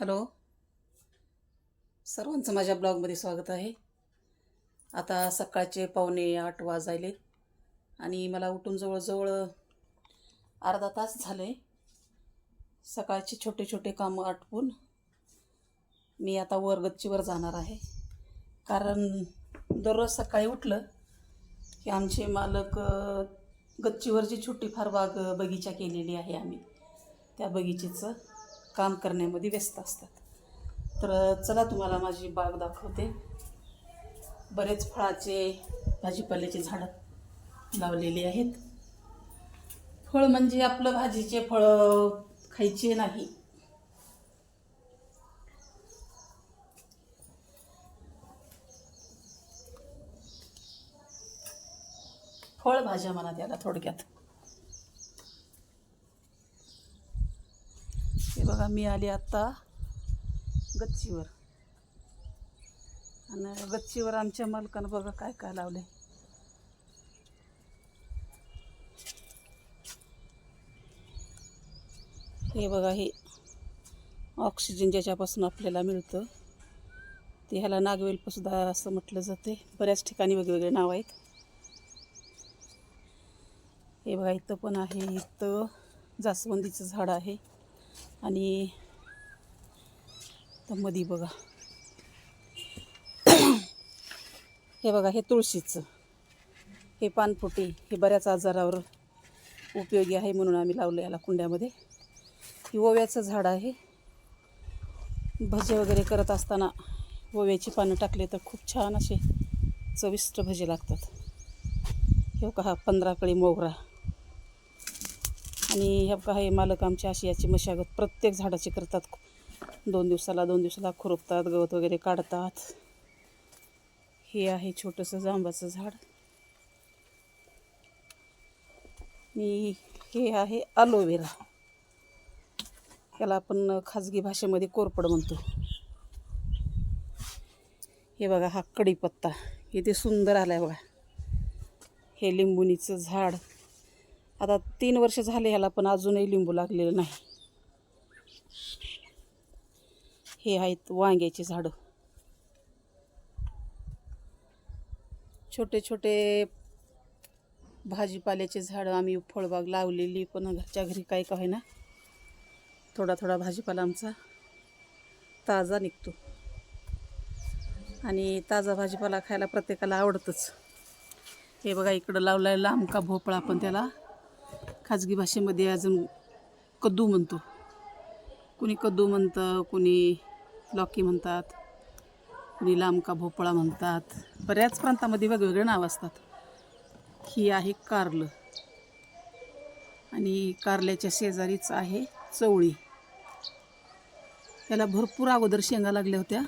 Hello. सर्वांचं माझ्या ब्लॉगमध्ये स्वागत आहे. आता सकाळचे पावणे आठ वाजायले आणि मला उठून जवळजवळ अर्धा तास झाले. सकाळचे छोटे छोटे कामं आटपून मी आता वर गच्चीवर जाणार आहे. कारण दररोज सकाळी उठलं की आमचे मालक गच्चीवरची छोटी फार बाग बगीचा केलेली आहे आम्ही त्या बगीचेचं. काम करण्यामध्ये व्यस्त असतात. तर चला तुम्हाला माझी बाग दाखवते. बरेच फळाचे भाजीपाल्याचे झाडं लावलेली आहेत. फळ म्हणजे आपलं भाजीचे फळं खायचे नाही. फळभाज्या म्हणा त्याला थोडक्यात. हे बघा मी आले आत्ता गच्चीवर. आणि गच्चीवर आमच्या मालकानं बघा काय काय लावले हे बघा हे ऑक्सिजन ज्याच्यापासून आपल्याला मिळतं ते ह्याला नागवेलपसुद्धा असं म्हटलं जाते. बऱ्याच ठिकाणी वेगवेगळे नाव आहेत. हे बघा इथं पण आहे इथं जास्वंदीचं झाड आहे. आणि तर मधी बघा. हे बघा हे तुळशीचं. हे पानफुटी हे बऱ्याच आजारावर उपयोगी आहे म्हणून आम्ही लावलं याला कुंड्यामध्ये. ही ओव्याचं झाड आहे. भजे वगैरे करत असताना ओव्याची पानं टाकले तर खूप छान असे चविष्ट भजे लागतात. हे बघा हा पंधरा कळी मोगरा. आणि हे काही मालक मालक आमच्या आशियाची मशागत प्रत्येक झाडाची करतात. दोन दिवसाला दोन दिवसाला खुरपतात गवत वगैरे काढतात. हे आहे छोटंसं जांबाचं झाड. आणि हे आहे अलोवेरा. याला आपण खाजगी भाषेमध्ये कोरपड म्हणतो. हे बघा हा कढीपत्ता इथे सुंदर आला आहे बघा. हे लिंबुनीचं झाड. आता तीन वर्ष झाले ह्याला पण अजूनही लिंबू लागलेलं नाही. हे आहेत वांग्याची झाडं. छोटे छोटे भाजीपाल्याचे झाडं आम्ही फळबाग लावलेली पण घरच्या घरी काय काय ना थोडा थोडा भाजीपाला आमचा ताजा निघतो. आणि ताजा भाजीपाला खायला प्रत्येकाला आवडतंच. हे बघा इकडं लावलाय लांबका भोपळा पण त्याला. खाजगी भाषेमध्ये अजून कद्दू म्हणतो. कुणी कद्दू म्हणतं कुणी लॉकी म्हणतात कुणी लांबका भोपळा म्हणतात. बऱ्याच प्रांतामध्ये वेगवेगळे नावं असतात. ही आहे कारलं. आणि कारल्याच्या शेजारीच आहे चवळी. त्याला भरपूर अगोदर शेंगा लागल्या होत्या.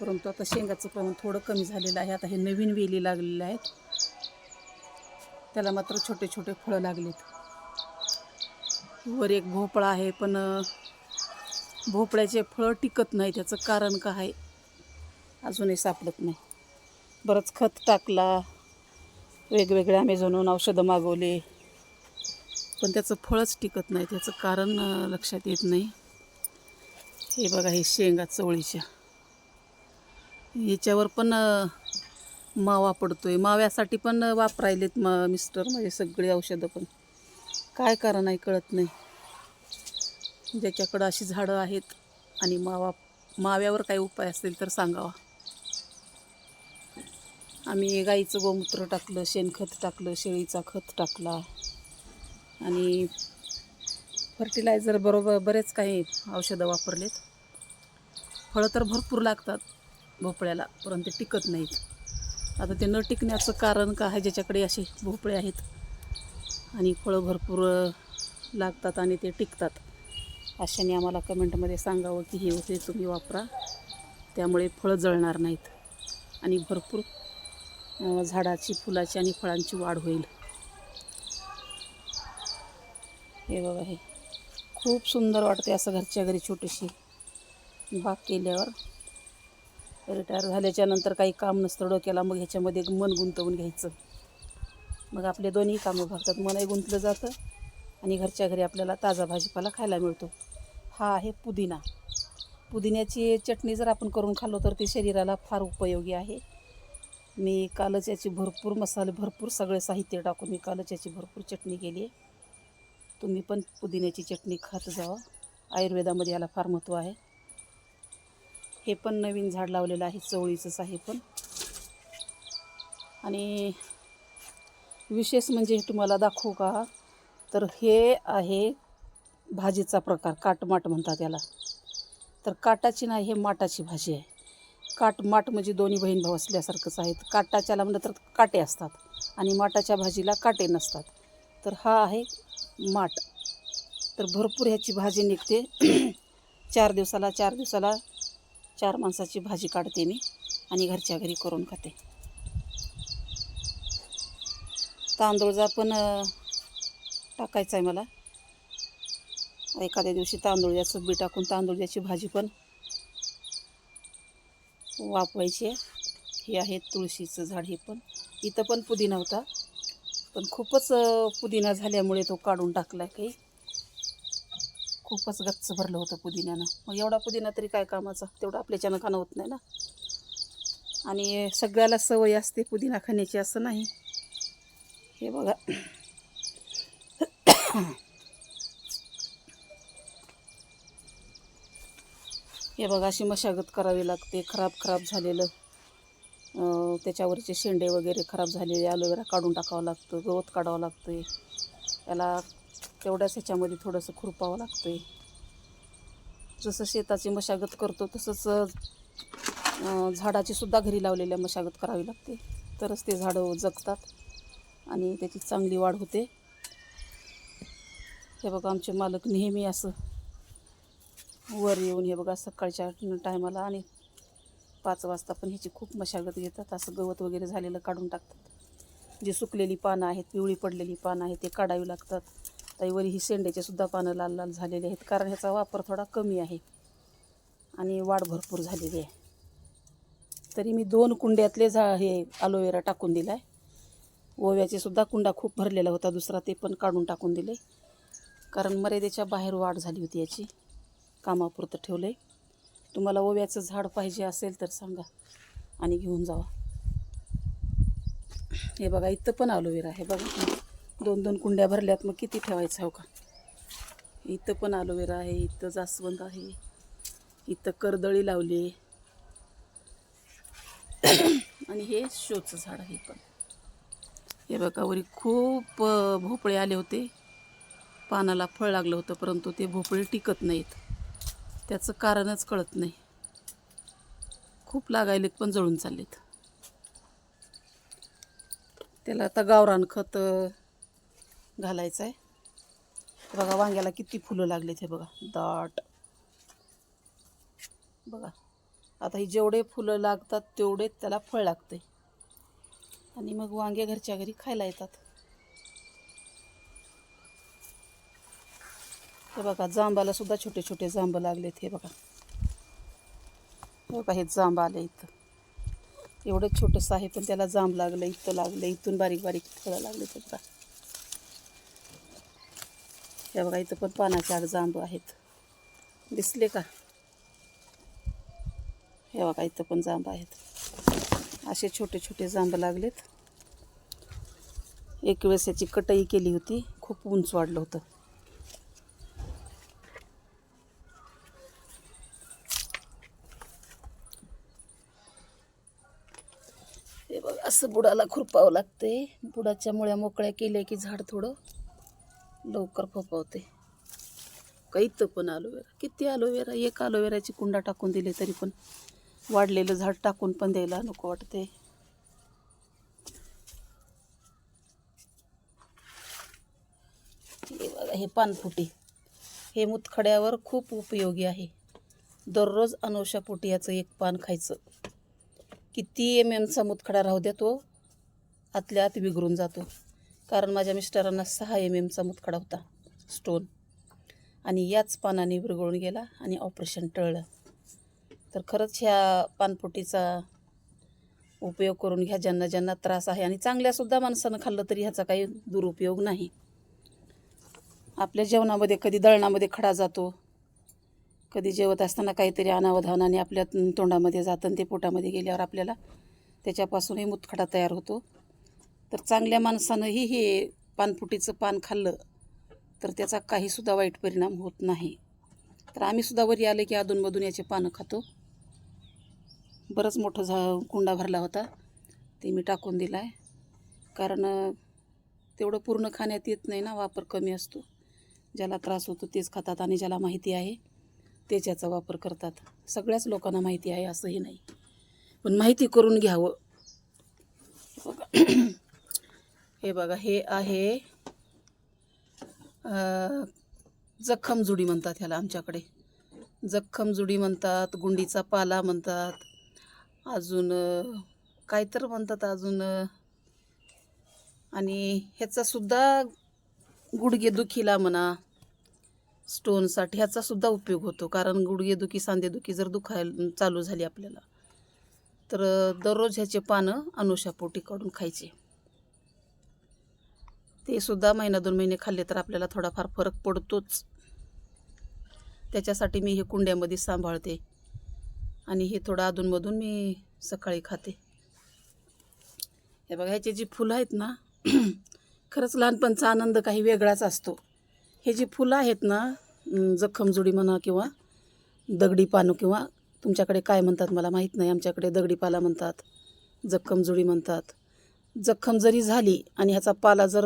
परंतु आता शेंगाचं प्रमाण थोडं कमी झालेलं आहे. आता हे नवीन वेली लागलेले आहेत. त्याला मात्र छोटे छोटे फळं लागलेत. वर एक भोपळा आहे पण भोपळ्याचे फळं टिकत नाही. त्याचं कारण काय आहे? अजूनही सापडत नाही. बरंच खत टाकला. वेगवेगळ्या अमेझॉनहून औषधं मागवले. पण त्याचं फळच टिकत नाही. त्याचं कारण लक्षात येत नाही. हे बघा हे शेंगा चवळीच्या. याच्यावर पण मावा पडतोय. माव्यासाठी पण वापरायलेत म मिस्टर म्हणजे माझे सगळी औषधं पण. काय कारण आहे कळत नाही. ज्याच्याकडं अशी झाडं आहेत आणि मावा माव्यावर काही उपाय असतील तर सांगावा. आम्ही गाईचं गोमूत्र टाकलं शेणखत टाकलं शेळीचा खत टाकला. आणि फर्टिलायझर बरोबर बरेच काही औषधं वापरलेत. फळं तर भरपूर लागतात भोपळ्याला परंतु टिकत नाहीत. आता ते न टिकण्याचं कारण काय आहे? ज्याच्याकडे असे भोपळे आहेत आणि फळं भरपूर लागतात आणि ते टिकतात. अशाने आम्हाला कमेंटमध्ये सांगावं की हे होते तुम्ही वापरा. त्यामुळे फळं जळणार नाहीत आणि भरपूर झाडाची फुलाची आणि फळांची वाढ होईल. हे बघा हे खूप सुंदर वाटते असं घरच्या घरी छोटीशी बाग केल्यावर. रिटायर झाल्याच्यानंतर काही काम नसतं डोक्याला मग ह्याच्यामध्ये मन गुंतवून घ्यायचं. मग आपले दोन्ही कामं भरतात. मनही गुंतलं जातं आणि घरच्या घरी आपल्याला ताजा भाजीपाला खायला मिळतो. हा आहे पुदिना. पुदिन्याची चटणी जर आपण करून खाल्लो तर ती शरीराला फार उपयोगी आहे. मी कालच याची भरपूर मसाले भरपूर सगळे साहित्य टाकून मी कालच याची भरपूर चटणी केली आहे. तुम्ही पण पुदिन्याची चटणी खात जावा. आयुर्वेदामध्ये याला फार महत्त्व आहे. हे पण नवीन झाड लावलेलं आहे चवळीचंच आहे पण. आणि विशेष म्हणजे तुम्हाला दाखवू का? तर हे आहे भाजीचा प्रकार काटमाट म्हणतात याला. तर काटाची नाही हे माटाची भाजी आहे. काटमाट म्हणजे दोन्ही बहीण भाऊ असल्यासारखंच आहे. काटाच्याला म्हणलं तर काटे असतात आणि माटाच्या भाजीला काटे नसतात. तर हा आहे माट. तर भरपूर ह्याची भाजी निघते. चार दिवसाला चार दिवसाला चार माणसाची भाजी काढते मी आणि घरच्या घरी करून खाते. तांदूळचा पण टाकायचा आहे मला. एखाद्या दिवशी तांदूळाचं बी टाकून तांदूळजाची भाजी पण वापवायची आहे. हे आहे तुळशीचं झाड हे पण. इथं पण पुदिना होता. पण खूपच पुदिना झाल्यामुळे तो काढून टाकला काही. खूपच गच्च भरलं होतं पुदिन्यानं. मग एवढा पुदिना तरी काय कामाचा? तेवढा आपल्याच्यानं खाणं होत नाही ना. आणि सगळ्याला सवय असते पुदिना खाण्याची असं नाही. हे बघा. हे बघा अशी मशागत करावी लागते. खराब खराब झालेलं त्याच्यावरचे शेंडे वगैरे खराब झालेले ॲलोवेरा काढून टाकावं लागतं गवत काढावं लागतं याला तेवढ्याच ह्याच्यामध्ये थोडंसं खुरपावं लागतं जसं शेताची मशागत करतो तसंच झाडाची सुद्धा घरी लावलेल्या मशागत करावी लागते. तरच ते झाडं जगतात आणि त्याची चांगली वाढ होते. हे बघा आमचे मालक नेहमी असं वर येऊन हे बघा सकाळच्या टायमाला आणि पाच वाजता पण ह्याची खूप मशागत घेतात. असं गवत वगैरे झालेलं काढून टाकतात. जी सुकलेली पानं आहेत पिवळी पडलेली पानं आहेत ते काढावी लागतात. ताईवरी ही शेंड्याचे सुद्धा पानं लाल लाल झालेले आहेत. कारण ह्याचा वापर थोडा कमी आहे. आणि वाढ भरपूर झालेली आहे. तरी मी दोन कुंड्यातले झा हे अलोवेरा टाकून दिला आहे ओव्याचे सुद्धा कुंडा खूप भरलेला होता. दुसरा ते पण काढून टाकून दिले. कारण मर्यादेच्या बाहेर वाढ झाली होती याची. कामापुरतं ठेवलं आहे तुम्हाला ओव्याचं झाड पाहिजे असेल तर सांगा. आणि घेऊन जावा. हे बघा इथं पण अलोवेरा आहे. बघा. दोन दोन कुंड्या भरल्यात मग किती ठेवायचं हो का? इथं पण अलोवेरा आहे इथं जास्वंद आहे इथं करदळी लावली आणि हे शोचं झाड आहे पण. हे बघा खूप भोपळे आले होते. पानाला फळ लागलं होतं परंतु ते भोपळे टिकत नाहीत. त्याचं कारणच कळत नाही. खूप लागायलेत पण जळून चाललेत. त्याला आता गावरान खतं घालायचं आहे. बघा वांग्याला किती फुलं लागले हे बघा. दाट. बघा आता ही जेवढे फुलं लागतात तेवढे त्याला फळ लागते. आणि मग वांगे घरच्या घरी खायला येतात. हे बघा जांबाला सुद्धा छोटे छोटे जांब लागलेत हे बघा. हे बघा हे जांब आले इथं. एवढं छोटंसं आहे पण त्याला जांब लागलं इथं लागलं इथून बारीक बारीक फळं लागले ते बघा. हे बघा इथं पण पानाचे आड जांब आहेत. दिसले का? हे बघा इथं पण जांब आहेत. असे छोटे छोटे जांब लागलेत. एक वेळेस याची कटई केली होती खूप उंच वाढलं होतं. हे बघा असं बुडाला खुरपावं लागते बुडाच्या मुळ्या मोकळ्या केल्या की झाड थोडं. लवकर फोपावते कैत पण अलोवेरा किती अलोवेरा एक अलोवेराची कुंडा टाकून दिली तरी पण वाढलेलं झाड टाकून पण द्यायला नको वाटते हे पानफुटी. हे मुतखड्यावर खूप उपयोगी आहे. दररोज अनोशापोटी याचं एक पान खायचं. किती एम एमचा मुतखडा राहू द्या तो आतल्या आत विघरून जातो. कारण माझ्या मिस्टरांना सहा एम एमचा मुतखडा होता स्टोन आणि याच पानाने विरघळून गेला आणि ऑपरेशन टळलं. तर खरंच ह्या पानपोटीचा उपयोग करून घ्या ज्यांना ज्यांना त्रास आहे आणि चांगल्यासुद्धा माणसानं खाल्लं तरी ह्याचा काही दुरुपयोग नाही. आपल्या जेवणामध्ये कधी दळणामध्ये खडा जातो कधी जेवत असताना काहीतरी अनावधानाने आपल्या तोंडामध्ये जातं आणि ते पोटामध्ये गेल्यावर आपल्याला त्याच्यापासूनही मुतखडा तयार होतो. तर चांगल्या माणसानंही हे पानफुटीचं पान खाल्लं तर त्याचा काहीसुद्धा वाईट परिणाम होत नाही. तर आम्हीसुद्धा वरी आले की अधूनमधून याचे पानं खातो. बरंच मोठं झा कुंडा भरला होता. ते मी टाकून दिला आहे कारण तेवढं पूर्ण खाण्यात येत नाही ना वापर कमी असतो. ज्याला त्रास होतो तेच खातात आणि ज्याला माहिती आहे तेच याचा वापर करतात. सगळ्याच लोकांना माहिती आहे असंही नाही. पण माहिती करून घ्यावं. हे बघा हे आहे जखम जुडी म्हणतात ह्याला आमच्याकडे. जखम जुडी म्हणतात गुंडीचा पाला म्हणतात अजून काय तर म्हणतात अजून आणि ह्याचासुद्धा गुडघेदुखीला म्हणा स्टोनसाठी ह्याचासुद्धा उपयोग होतो कारण गुडघेदुखी सांधेदुखी जर दुखायला चालू झाली आपल्याला तर दररोज ह्याचे पानं अनुशापोटी काढून खायचे. ते सुद्धा महिना दोन महिने खाल्ले तर आपल्याला थोडाफार फरक पडतोच. त्याच्यासाठी मी हे कुंड्यामध्ये सांभाळते. आणि हे थोडं अधूनमधून मी सकाळी खाते. हे बघा ह्याची जी फुलं आहेत ना खरंच लहानपणचा आनंद काही वेगळाच असतो. हे जी फुलं आहेत ना जखमजुडी म्हणा किंवा दगडी पानं किंवा तुमच्याकडे काय म्हणतात मला माहीत नाही आमच्याकडे दगडी पाला म्हणतात जखमजुडी म्हणतात. जखम जरी झाली आणि ह्याचा पाला जर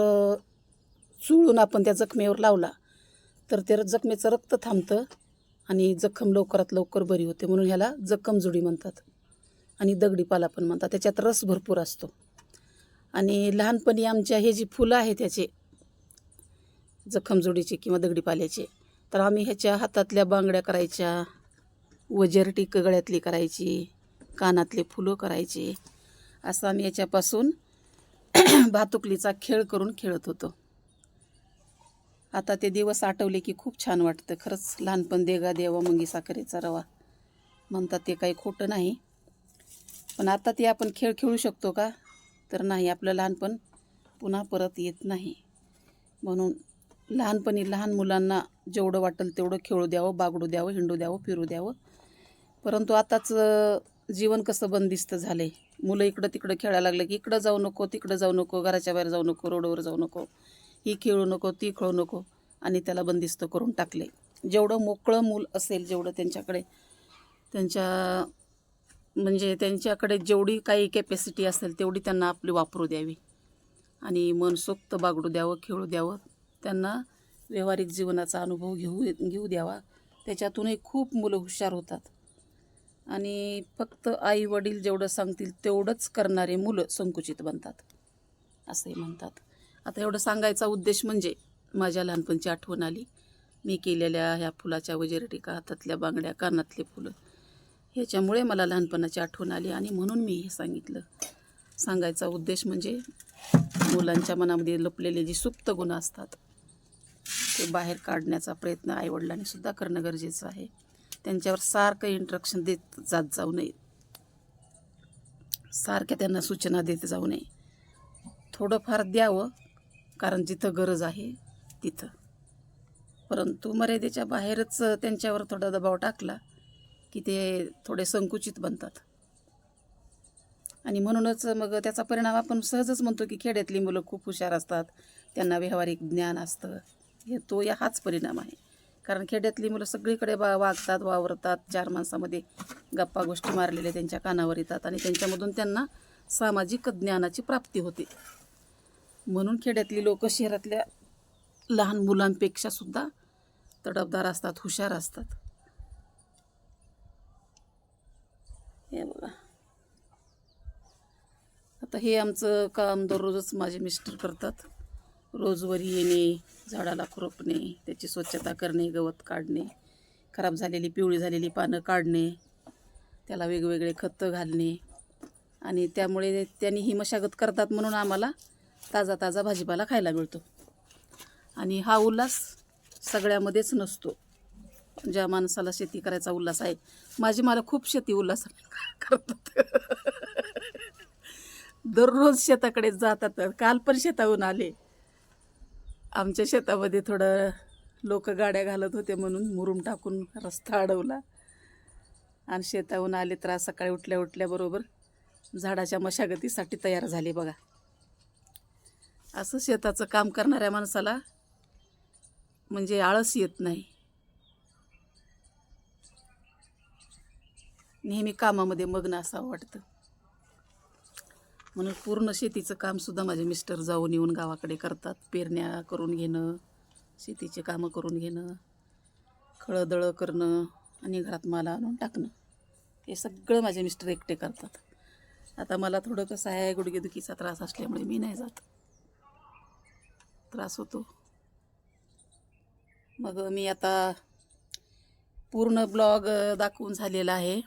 चुळून आपण त्या जखमेवर लावला तर ते जखमेचं रक्त थांबतं आणि जखम लवकरात लवकर बरी होते म्हणून ह्याला जखमजुडी म्हणतात आणि दगडी पाला पण म्हणतात. त्याच्यात रस भरपूर असतो. आणि लहानपणी आमच्या हे जी फुलं आहेत त्याचे जखमजुडीचे किंवा दगडी पाल्याचे तर आम्ही ह्याच्या हातातल्या बांगड्या करायच्या वजरटी गळ्यातली करायची कानातले फुलं करायची असं आम्ही याच्यापासून भातुकलीचा खेळ करून खेळत होतो. आता ते दिवस आठवले की खूप छान वाटतं. खरंच लहानपण देगा देवा मंगी साखरेचा रवा. म्हणतात ते काही खोटं नाही. पण आता ते आपण खेळ खेळू शकतो का? तर नाही आपलं लहानपण पुन्हा परत येत नाही. म्हणून लहानपणी लहान मुलांना जेवढं वाटेल तेवढं खेळू द्यावं बागडू द्यावं हिंडू द्यावं फिरू द्यावं. परंतु आताच जीवन कसं बंदिस्त झालं आहे मुलं इकडं तिकडं खेळायला लागलं की इकडं जाऊ नको तिकडं जाऊ नको घराच्या बाहेर जाऊ नको रोडवर जाऊ नको. ही खेळू नको ती खेळू नको. आणि त्याला बंदिस्त करून टाकले. जेवढं मोकळं मूल असेल जेवढं त्यांच्याकडे त्यांच्या म्हणजे त्यांच्याकडे जेवढी काही कॅपॅसिटी असेल तेवढी त्यांना आपली वापरू द्यावी. आणि मनसोक्त बागडू द्यावं खेळू द्यावं. त्यांना व्यावहारिक जीवनाचा अनुभव घेऊ घेऊ द्यावा. त्याच्यातूनही खूप मुलं हुशार होतात. आणि फक्त आई वडील जेवढं सांगतील तेवढंच करणारे मुलं संकुचित बनतात. असंही म्हणतात. आता एवढं सांगायचा उद्देश म्हणजे माझ्या लहानपणची आठवण आली. मी केलेल्या ह्या फुलाच्या वजेरटिका हातातल्या बांगड्या कानातले फुलं ह्याच्यामुळे मला लहानपणाची आठवण आली आणि म्हणून मी हे सांगितलं. सांगायचा उद्देश म्हणजे मुलांच्या मनामध्ये लपलेले जे सुप्त गुण असतात ते बाहेर काढण्याचा प्रयत्न आईवडिलांनी सुद्धा करणं गरजेचं आहे. त्यांच्यावर सारखं इंट्रक्शन देत जात जाऊ नये. सारख्या त्यांना सूचना देत जाऊ नये. थोडंफार द्यावं कारण जिथं गरज आहे तिथं. परंतु मर्यादेच्या बाहेरच त्यांच्यावर थोडा दबाव टाकला की ते थोडे संकुचित बनतात. आणि म्हणूनच मग त्याचा परिणाम आपण सहजच म्हणतो की खेड्यातली मुलं खूप हुशार असतात त्यांना व्यावहारिक ज्ञान असतं. हे तो या हाच परिणाम आहे. कारण खेड्यातली मुलं सगळीकडे बा वागतात वावरतात चार माणसामध्ये गप्पा गोष्टी मारलेल्या त्यांच्या कानावर येतात आणि त्यांच्यामधून त्यांना सामाजिक ज्ञानाची प्राप्ती होते. म्हणून खेड्यातली लोक शहरातल्या लहान मुलांपेक्षा सुद्धा तडफदार असतात हुशार असतात. हे बघा. आता हे आमचं काम दररोजच माझे मिस्टर करतात. रोजवरी येणे झाडाला खुरपणे त्याची स्वच्छता करणे गवत काढणे खराब झालेली पिवळी झालेली पानं काढणे त्याला वेगवेगळे खतं घालणे. आणि त्यामुळे त्यांनी ही मशागत करतात म्हणून आम्हाला ताजा ताजा भाजीपाला खायला मिळतो. आणि हा उल्हास सगळ्यामध्येच नसतो. ज्या माणसाला शेती करायचा उल्हास आहे. माझी मला खूप शेती उल्हास करतात. दररोज शेताकडे जातात. काल पण शेताहून आले. आमच्या शेतामध्ये थोडं लोक गाड्या घालत होते म्हणून मुरुम टाकून रस्ता अडवला. आणि शेताहून आले तर आज सकाळी उठल्या उठल्याबरोबर झाडाच्या मशागतीसाठी तयार झाले बघा. असं शेताचं काम करणाऱ्या माणसाला म्हणजे आळस येत नाही. नेहमी कामामध्ये मग्न असावं वाटतं. म्हणून पूर्ण शेतीचं कामसुद्धा माझे मिस्टर जाऊन येऊन गावाकडे करतात. पेरण्या करून घेणं शेतीचे कामं करून घेणं खळदळं करणं आणि घरात माल आणून टाकणं. हे सगळं माझे मिस्टर एकटे करतात. आता मला थोडं कसं आहे गुडघेदुखीचा त्रास असल्यामुळे मी नाही जात. त्रास होतो. मग मी आता पूर्ण ब्लॉग दाखवून झालेला आहे.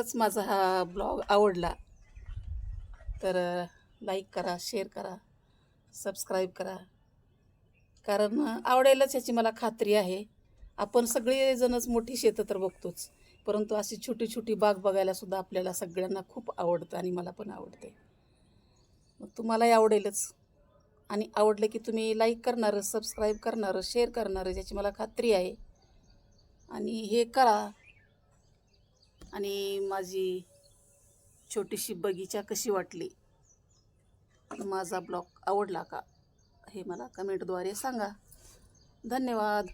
खरंच माझा हा ब्लॉग आवडला तर लाईक करा शेअर करा सबस्क्राईब करा. कारण आवडेलच याची मला खात्री आहे. आपण सगळेजणच मोठी शेतं तर बघतोच परंतु अशी छोटी छोटी बाग बघायलासुद्धा आपल्याला सगळ्यांना खूप आवडतं आणि मला पण आवडते. मग तुम्हालाही आवडेलच. आणि आवडलं की तुम्ही लाईक करणारं सबस्क्राईब करणारं शेअर करणारं ज्याची मला खात्री आहे. आणि हे करा आणि माझी छोटीशी बगीचा कशी वाटली? माझा ब्लॉग आवडला का? हे मला कमेंटद्वारे सांगा. धन्यवाद.